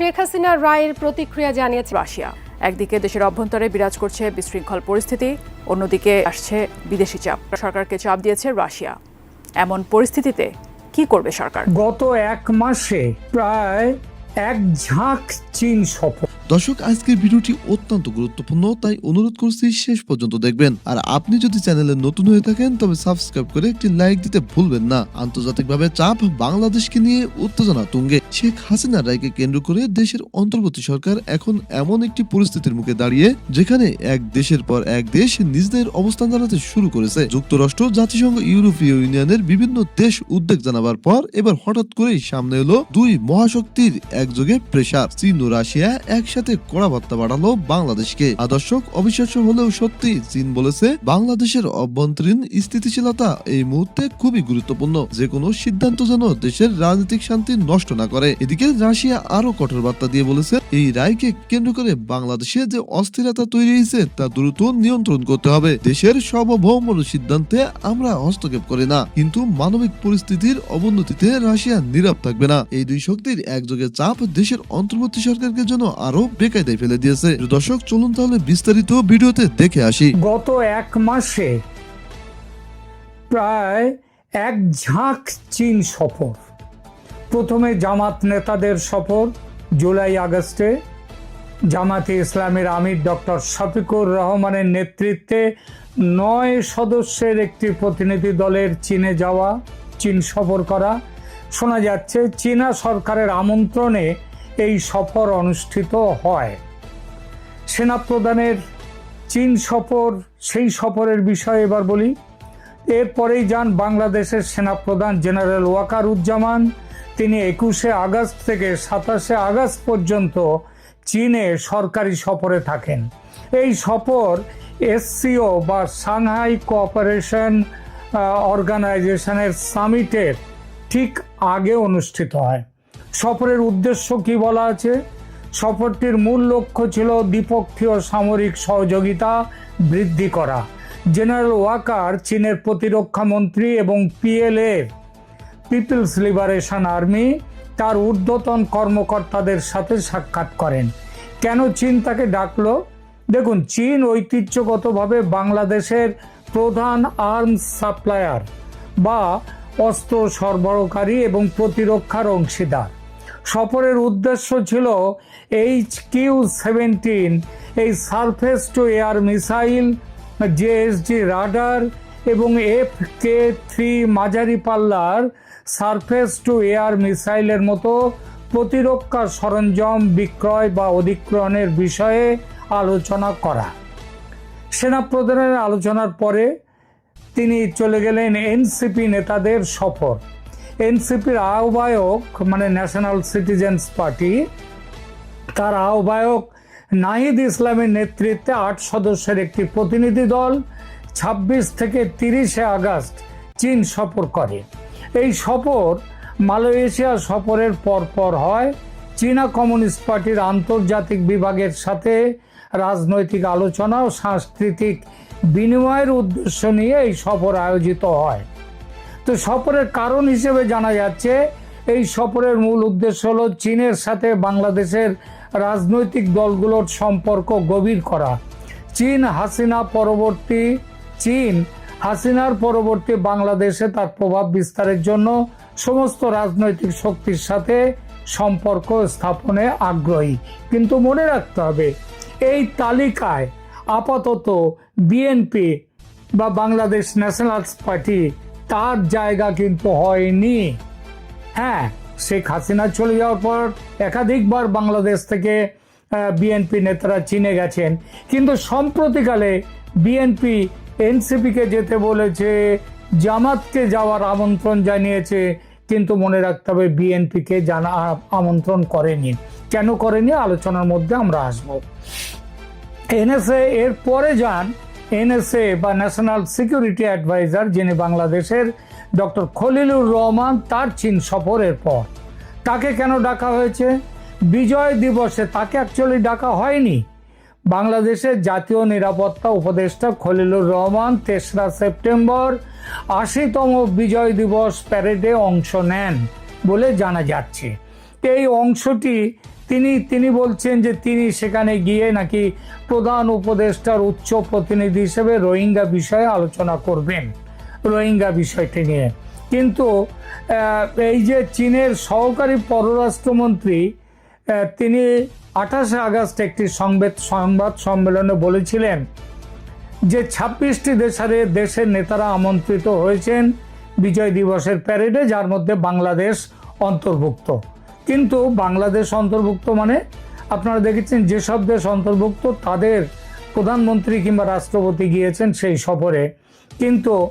শেখ হাসিনা রায়ের প্রতিক্রিয়া জানিয়েছে রাশিয়া। একদিকে দেশের অভ্যন্তরে বিরাজ করছে বিশৃঙ্খল পরিস্থিতি, অন্যদিকে আসছে বিদেশি চাপ। সরকারকে চাপ দিয়েছে রাশিয়া। এমন পরিস্থিতিতে কি করবে সরকার? গত এক মাসে প্রায় এক ঝাঁক চীন সফর। দর্শক, আজকের ভিডিওটি অত্যন্ত গুরুত্বপূর্ণ, তাই অনুরোধ করছি শেষ পর্যন্ত দেখবেন। আর আপনি যদি চ্যানেলে নতুন হয়ে থাকেন, তবে সাবস্ক্রাইব করে একটি লাইক দিতে ভুলবেন না। আন্তর্জাতিকভাবে চাপ বাংলাদেশকে নিয়ে উত্তেজনা তুঙ্গে। শেখ হাসিনার রায়কে কেন্দ্র করে দেশের অন্তর্বর্তী সরকার এখন এমন একটি পরিস্থিতির মুখে দাঁড়িয়ে, যেখানে এক দেশের পর এক দেশ নিজেদের অবস্থান জানাতে শুরু করেছে। যুক্তরাষ্ট্র, জাতিসংঘ, ইউরোপীয় ইউনিয়নের বিভিন্ন দেশ উদ্বেগ জানাবার পর এবার হঠাৎ করেই সামনে এলো দুই মহাশক্তির একযোগে প্রেসার চীন ও রাশিয়া একসাথে কড়া বার্তা বাড়ালো বাংলাদেশকে। আদর্শক অবিশ্বাস্য হলেও সত্যি, চীন বলেছে, বাংলাদেশের অভ্যন্তরীণ স্থিতিশীলতা এই মুহূর্তে খুবই গুরুত্বপূর্ণ। যে কোনো সিদ্ধান্ত যেন দেশের রাজনৈতিক শান্তি নষ্ট না করে। এদিকে রাশিয়া আরও কঠোর বার্তা দিয়ে বলেছে, এই রায়কে কেন্দ্র করে বাংলাদেশে যে অস্থিরতা তৈরি হয়েছে, তা দ্রুত নিয়ন্ত্রণ করতে হবে। দেশের সার্বভৌম সিদ্ধান্তে আমরা হস্তক্ষেপ করি না। কিন্তু মানবিক পরিস্থিতির অবনতিতে রাশিয়া নীরব থাকবে না। এই দুই শক্তির একযোগে চাপ দেশের অন্তর্বর্তী সরকারকে যেন আরও বেকায়দায় ফেলে দিয়েছে। দর্শক, চলুন তাহলে বিস্তারিত ভিডিওতে দেখে আসি। গত এক মাসে প্রায় এক ঝাঁক চীন সফর। প্রথমে জামাত নেতাদের সফর জুলাই আগস্টে। জামাতে ইসলামের আমির ডক্টর শফিকুর রহমানের নেতৃত্বে নয় সদস্যের একটি প্রতিনিধি দলের চীনে যাওয়া, চীন সফর করা। শোনা যাচ্ছে, চীনা সরকারের আমন্ত্রণে এই সফর অনুষ্ঠিত হয়। সেনা প্রধানের চীন সফর, সেই সফরের বিষয়ে এবার বলি। এরপরেই যান বাংলাদেশের সেনাপ্রধান জেনারেল ওয়াকার উজ্জামান তিনি একুশে আগস্ট থেকে সাতাশে আগস্ট পর্যন্ত চীনে সরকারি সফরে থাকেন। এই সফর এসসিও বা সাংহাই কোঅপারেশন অর্গানাইজেশনের সামিটের ঠিক আগে অনুষ্ঠিত হয়। সফরের উদ্দেশ্য কি বলা আছে? সফরটির মূল লক্ষ্য ছিল দ্বিপক্ষীয় সামরিক সহযোগিতা বৃদ্ধি করা। জেনারেল ওয়াকার, চীনের প্রতিরক্ষা মন্ত্রী এবং পিএলএ, পিপলস লিবারেশন আর্মি, তার ঊর্ধ্বতন কর্মকর্তাদের সাথে সাক্ষাৎ করেন। কেন চীন তাকে ডাকল? দেখুন, চীন ঐতিহ্যগতভাবে বাংলাদেশের প্রধান আর্মস সাপ্লায়ার বা অস্ত্র সরবরাহকারী এবং প্রতিরক্ষার অংশীদার। সফরের উদ্দেশ্য ছিল এইচ কিউ সেভেন্টিন, এই surface to air missile JSD radar এবং এফ কে থ্রি মাঝারি পাল্লার সারফেস টু এয়ার মিসাইলের মতো প্রতিরক্ষা সরঞ্জাম বিক্রয় বা অধিগ্রহণের বিষয়ে আলোচনা করা। সেনাপ্রধানের আলোচনার পরে তিনি চলে গেলেন এনসিপি নেতাদের সফর। এনসিপির আহ্বায়ক মানে ন্যাশনাল সিটিজেন্স পার্টি তার আহ্বায়ক নাহিদ ইসলামের নেতৃত্বে আট সদস্যের একটি প্রতিনিধি দল ছাব্বিশ থেকে তিরিশে আগস্ট চীন সফর করে। এই সফর মালয়েশিয়া সফরের পরপর হয়। চীনা কমিউনিস্ট পার্টির আন্তর্জাতিক বিভাগের সাথে রাজনৈতিক আলোচনা ও সাংস্কৃতিক বিনিময়ের উদ্দেশ্য নিয়ে এই সফর আয়োজিত হয়। তো সফরের কারণ হিসেবে জানা যাচ্ছে, এই সফরের মূল উদ্দেশ্য হলো চীনের সাথে বাংলাদেশের রাজনৈতিক দলগুলোর সম্পর্ক গভীর করা। চীন হাসিনা পরবর্তী, চীন হাসিনার পরবর্তী বাংলাদেশে তার প্রভাব বিস্তারের জন্য সমস্ত রাজনৈতিক শক্তির সাথে সম্পর্ক স্থাপনে আগ্রহী। কিন্তু মনে রাখতে হবে, এই তালিকায় আপাতত বিএনপি বা বাংলাদেশ ন্যাশনাল পার্টি তার জায়গা কিন্তু হয়নি। হ্যাঁ শেখ হাসিনা চলে যাওয়ার পর একাধিকবার বাংলাদেশ থেকে বিএনপি নেতারা চিনে গেছেন। কিন্তু সম্প্রতিকালে বিএনপি এনসিপিকে যেতে বলেছে, জামাতকে যাওয়ার আমন্ত্রণ জানিয়েছে, কিন্তু মনে রাখতে হবে বিএনপিকে জানা, আমন্ত্রণ করেনি। কেন করেনি? আলোচনার মধ্যে আমরা আসব। এনএসএ এর পরে যান এনএসএ বা ন্যাশনাল সিকিউরিটি অ্যাডভাইজার, যিনি বাংলাদেশের ডক্টর খলিলুর রহমান, তার চীন সফরের পর। তাকে কেন ডাকা হয়েছে? বিজয় দিবসে তাকে অ্যাকচুয়ালি ডাকা হয়নি। বাংলাদেশের জাতীয় নিরাপত্তা উপদেষ্টা খলিলুর রহমান তেসরা সেপ্টেম্বর আশিতম বিজয় দিবস প্যারেডে অংশ নেন বলে জানা যাচ্ছে। এই অংশটি তিনি তিনি বলছেন যে তিনি সেখানে গিয়ে নাকি প্রধান উপদেষ্টার উচ্চ প্রতিনিধি হিসেবে রোহিঙ্গা বিষয়ে আলোচনা করবেন। রোহিঙ্গা বিষয়টি নিয়ে। কিন্তু এই যে চীনের সহকারী পররাষ্ট্রমন্ত্রী তিনি আঠাশে আগস্ট একটি সংবাদ সংবাদ সম্মেলনে বলেছিলেন যে ছাব্বিশটি দেশের দেশের নেতারা আমন্ত্রিত হয়েছেন বিজয় দিবসের প্যারেডে যার মধ্যে বাংলাদেশ অন্তর্ভুক্ত। কিন্তু বাংলাদেশ অন্তর্ভুক্ত মানে আপনারা দেখেছেন যেসব দেশ অন্তর্ভুক্ত তাদের প্রধানমন্ত্রী কিংবা রাষ্ট্রপতি গিয়েছেন সেই সফরে। কিন্তু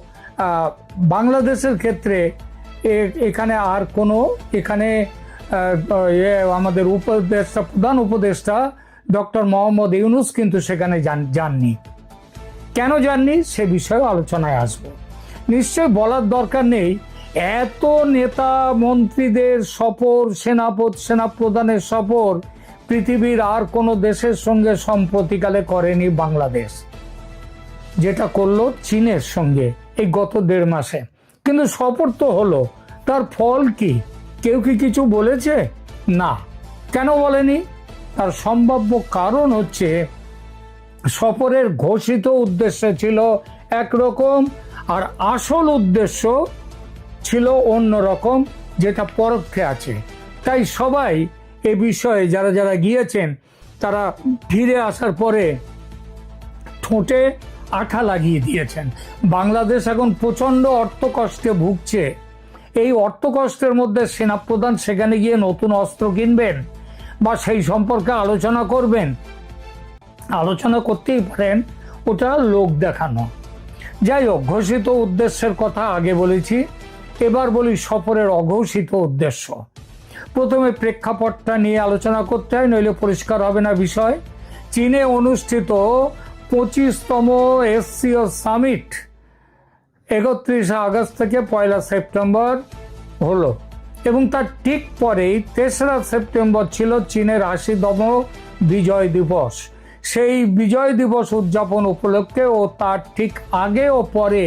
বাংলাদেশের ক্ষেত্রে এখানে আর কোনো, এখানে আমাদের উপদেষ্টা, প্রধান উপদেষ্টা ডক্টর মোহাম্মদ ইউনুস কিন্তু সেখানে যান- যাননি। কেন যাননি? সে বিষয়ে আলোচনায় আসব। নিশ্চয় বলার দরকার নেই এত নেতা মন্ত্রীদের সফর, সেনাপত, সেনাপ্রধানের সফর পৃথিবীর আর কোনো দেশের সঙ্গে সম্প্রতিকালে করেনি বাংলাদেশ। যেটা করল চীনের সঙ্গে এই গত দেড় মাসে। কিন্তু সফর তো হলো, তার ফল কি? কেউ কি কিছু বলেছে? না। কেন বলেনি? তার সম্ভাব্য কারণ হচ্ছে, সফরের ঘোষিত উদ্দেশ্য ছিল একরকম আর আসল উদ্দেশ্য ছিল অন্য রকম, যেটা পরোক্ষে আছে। তাই সবাই এ বিষয়ে যারা যারা গিয়েছেন, তারা ফিরে আসার পরে ঠোঁটে আঠা লাগিয়ে দিয়েছেন। বাংলাদেশ এখন প্রচণ্ড অর্থকষ্টে ভুগছে। এই অর্থকষ্টের মধ্যে সেনাপ্রধান সেখানে গিয়ে নতুন অস্ত্র কিনবেন বা সেই সম্পর্কে আলোচনা করবেন? আলোচনা করতেই পারেন, ওটা লোক দেখানো। যাই হোক, ঘোষিত উদ্দেশ্যের কথা আগে বলেছি। এবার বলি সফরের অঘোষিত উদ্দেশ্য। প্রথমে প্রেক্ষাপটটা নিয়ে আলোচনা করতে হয়, নইলে পরিষ্কার হবে না বিষয়। চীনে অনুষ্ঠিত পঁচিশতম এসসিও সামিট একত্রিশে আগস্ট থেকে পয়লা সেপ্টেম্বর হলো এবং তার ঠিক পরেই তেসরা সেপ্টেম্বর ছিল চীনের আশিতম বিজয় দিবস। সেই বিজয় দিবস উদযাপন উপলক্ষে ও তার ঠিক আগে ও পরে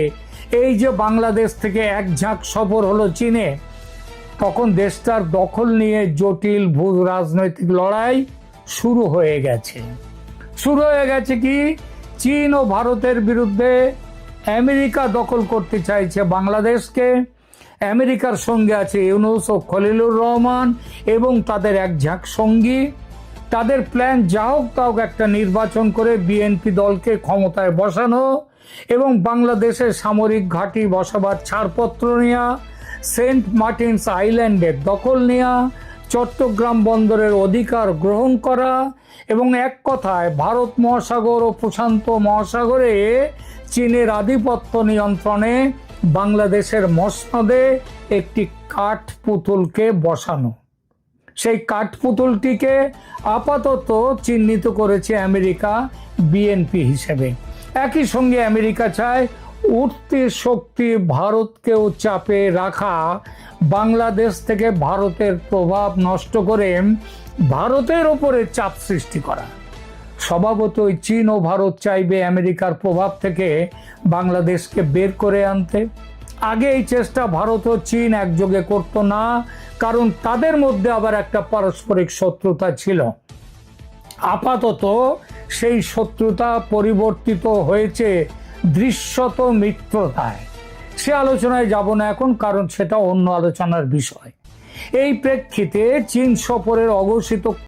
এই যে বাংলাদেশ থেকে এক ঝাঁক সফর হলো চীনে, তখন দেশটার দখল নিয়ে জটিল ভূ, রাজনৈতিক লড়াই শুরু হয়ে গেছে। শুরু হয়ে গেছে কি? চীন ও ভারতের বিরুদ্ধে আমেরিকা দখল করতে চাইছে বাংলাদেশকে। আমেরিকার সঙ্গে আছে ইউনুস ও খলিলুর রহমান এবং তাদের এক ঝাঁক সঙ্গী। তাদের প্ল্যান যা হোক তা হোক একটা নির্বাচন করে বিএনপি দলকে ক্ষমতায় বসানো। এবং বাংলাদেশের সামরিক ঘাঁটি বসাবার ছাড়পত্র নেওয়া সেন্ট মার্টিনস আইল্যান্ডের দখল নেওয়া চট্টগ্রাম বন্দরের অধিকার গ্রহণ করা এবং এক কথায় ভারত মহাসাগর ও প্রশান্ত মহাসাগরে চীনের আধিপত্য নিয়ন্ত্রণে বাংলাদেশের মসনদে একটি কাঠ পুতুলকে বসানো। সেই কাঠপুতুলটিকে আপাতত চিহ্নিত করেছে আমেরিকা বিএনপি হিসেবে। একই সঙ্গে আমেরিকা চায় উঠতি শক্তি ভারতকেও চাপে রাখা। বাংলাদেশ থেকে ভারতের প্রভাব নষ্ট করে ভারতের ওপরে চাপ সৃষ্টি করা। স্বভাবতই চীন ও ভারত চাইবে আমেরিকার প্রভাব থেকে বাংলাদেশকে বের করে আনতে। আগে এই চেষ্টা ভারত ও চীন একযোগে করতো না, কারণ তাদের মধ্যে আবার একটা পারস্পরিক শত্রুতা ছিল। আপাতত সেই শত্রুতা পরিবর্তিত হয়েছে দৃশ্যত মিত্রতায়। সে আলোচনায় যাব না এখন, কারণ সেটা অন্য আলোচনার বিষয়। এই প্রেক্ষিতে চীন সফরের অঘোষিত